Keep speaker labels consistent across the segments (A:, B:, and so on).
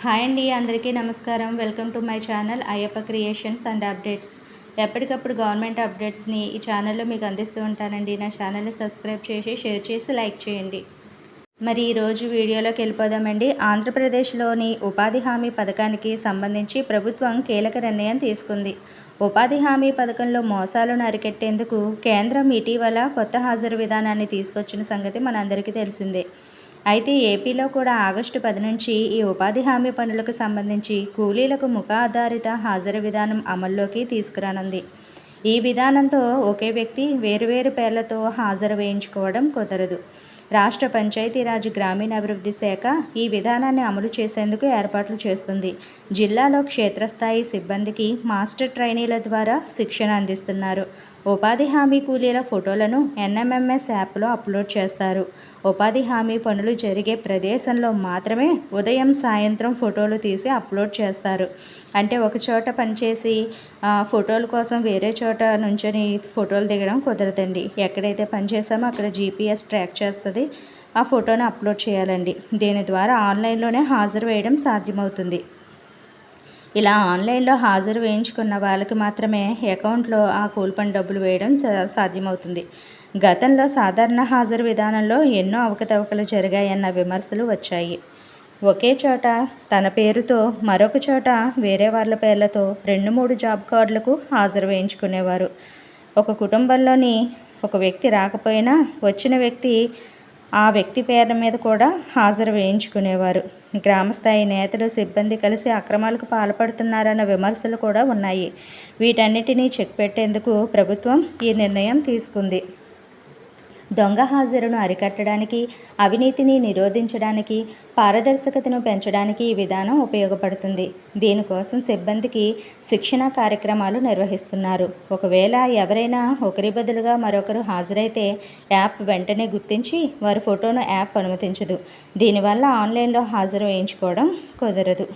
A: Hi అండి అందరికీ నమస్కారం. Welcome to my channel Ayyappa creations and updates. ఎప్పటికప్పుడు గవర్నమెంట్ అప్డేట్స్ని ఈ ఛానల్లో మీకు అందిస్తూ ఉంటానండి. నా ఛానల్ని సబ్స్క్రైబ్ చేసి షేర్ చేసి లైక్ చేయండి. మరి ఈరోజు వీడియోలోకి వెళ్ళిపోదామండి. ఆంధ్రప్రదేశ్లోని ఉపాధి హామీ పథకానికి సంబంధించి ప్రభుత్వం కీలక నిర్ణయం తీసుకుంది. ఉపాధి హామీ పథకంలో మోసాలను అరికెట్టేందుకు కేంద్రం ఇటీవల కొత్త హాజరు విధానాన్ని తీసుకొచ్చిన సంగతి మనందరికీ తెలిసిందే. అయితే ఏపీలో కూడా ఆగస్టు పది నుంచి ఈ ఉపాధి హామీ పనులకు సంబంధించి కూలీలకు ముఖ ఆధారిత హాజరు విధానం అమల్లోకి తీసుకురానుంది. ఈ విధానంతో ఒకే వ్యక్తి వేరువేరు పేర్లతో హాజరు వేయించుకోవడం కుదరదు. రాష్ట్ర పంచాయతీరాజ్ గ్రామీణాభివృద్ధి శాఖ ఈ విధానాన్ని అమలు చేసేందుకు ఏర్పాట్లు చేస్తుంది. జిల్లాలో క్షేత్రస్థాయి సిబ్బందికి మాస్టర్ ట్రైనీల ద్వారా శిక్షణ అందిస్తున్నారు. ఉపాధి హామీ కూలీల ఫోటోలను ఎన్ఎంఎంఎస్ యాప్లో అప్లోడ్ చేస్తారు. ఉపాధి హామీ పనులు జరిగే ప్రదేశంలో మాత్రమే ఉదయం సాయంత్రం ఫోటోలు తీసి అప్లోడ్ చేస్తారు. అంటే ఒక చోట పనిచేసి ఫోటోల కోసం వేరే చోట నుంచొని ఫోటోలు దిగడం కుదరదండి. ఎక్కడైతే పనిచేసామో అక్కడ జీపీఎస్ ట్రాక్ చేస్తుంది. ఆ ఫోటోను అప్లోడ్ చేయాలండి. దీని ద్వారా ఆన్లైన్లోనే హాజరు వేయడం సాధ్యమవుతుంది. ఇలా ఆన్లైన్లో హాజరు వేయించుకున్న వాళ్ళకి మాత్రమే అకౌంట్లో ఆ కూల్పన్ డబ్బులు వేయడం సాధ్యమవుతుంది. గతంలో సాధారణ హాజరు విధానంలో ఎన్నో అవకతవకలు జరిగాయన్న విమర్శలు వచ్చాయి. ఒకే చోట తన పేరుతో మరొక చోట వేరే వాళ్ళ పేర్లతో రెండు మూడు జాబ్ కార్డులకు హాజరు వేయించుకునేవారు. ఒక కుటుంబంలోని ఒక వ్యక్తి రాకపోయినా వచ్చిన వ్యక్తి ఆ వ్యక్తి పేరు మీద కూడా హాజరు వేయించుకునేవారు. గ్రామస్థాయి నేతలు సిబ్బంది కలిసి అక్రమాలకు పాల్పడుతున్నారన్న విమర్శలు కూడా ఉన్నాయి. వీటన్నిటినీ చెక్ పెట్టేందుకు ప్రభుత్వం ఈ నిర్ణయం తీసుకుంది. దొంగ హాజరును అరికట్టడానికి అవినీతిని నిరోధించడానికి పారదర్శకతను పెంచడానికి ఈ విధానం ఉపయోగపడుతుంది. దీనికోసం సిబ్బందికి శిక్షణ కార్యక్రమాలు నిర్వహిస్తున్నారు. ఒకవేళ ఎవరైనా ఒకరి బదులుగా మరొకరు హాజరైతే యాప్ వెంటనే గుర్తించి వారి ఫోటోను యాప్ అనుమతించదు. దీనివల్ల ఆన్లైన్లో హాజరు వేయించుకోవడం కుదరదు.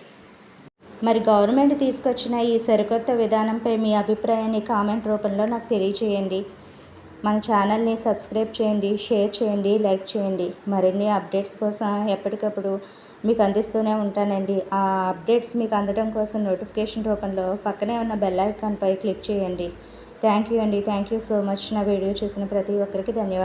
A: మరి గవర్నమెంట్ తీసుకొచ్చిన ఈ సరికొత్త విధానంపై మీ అభిప్రాయాన్ని కామెంట్ రూపంలో నాకు తెలియచేయండి. మన ఛానల్ని సబ్స్క్రైబ్ చేయండి షేర్ చేయండి లైక్ చేయండి. మరిన్ని అప్డేట్స్ కోసం ఎప్పటికప్పుడు మీకు అందిస్తూనే ఉంటానండి. ఆ అప్డేట్స్ మీకు అందడం కోసం నోటిఫికేషన్ రూపంలో పక్కనే ఉన్న బెల్ ఐకాన్పై క్లిక్ చేయండి. థ్యాంక్ యూ అండి. థ్యాంక్ యూ సో మచ్ నా వీడియో చూసిన ప్రతి ఒక్కరికి ధన్యవాదాలు.